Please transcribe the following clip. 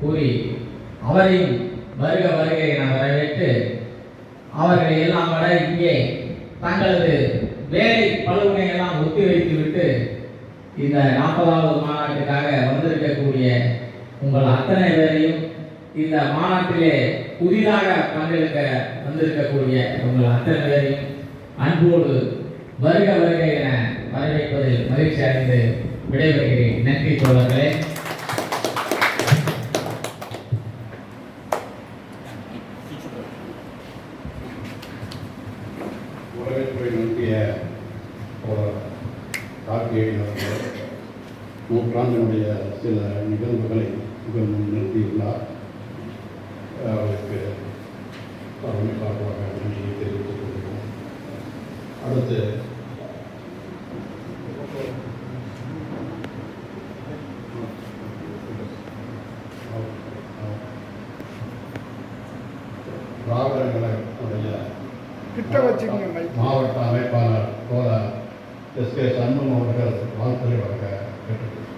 கூறி அவரையும் வருக வருகை என வரவேற்று அவர்களை எல்லாம் வர இங்கே தங்களது வேலை பழுவினை எல்லாம் ஒத்திவைத்து விட்டு இந்த நாற்பதாவது மாநாட்டுக்காக வந்திருக்கக்கூடிய உங்கள் அத்தனை பேரையும் இந்த மாநாட்டிலே புதிதாக பங்கெடுக்க வந்திருக்கக்கூடிய உங்கள் அத்தனை பேரையும் அன்போடு வருக வருக என வரவேற்பதில் மகிழ்ச்சி அடைந்து விடைபெறுகிறேன். நன்றி தோழர்களே. வரவேற்புரை நல்கிய தோழர் கார்த்திகேயன் அவர்கள் நூற்றாண்டினுடைய சில நிகழ்வுகளை உங்கள் முன் நிறுத்தியுள்ளார். அவருக்கு தலைமை சார்பாக நன்றியை தெரிவித்துக் கொள்கிறோம். அடுத்து திராவிடங்களுடைய கிட்ட வச்சுக்கங்க. மாவட்ட அமைப்பாளர் தோழர் எஸ் கே சண்முகம் அவர்கள் வாழ்த்துறை வழங்க கேட்டுக்கொள்கிறேன்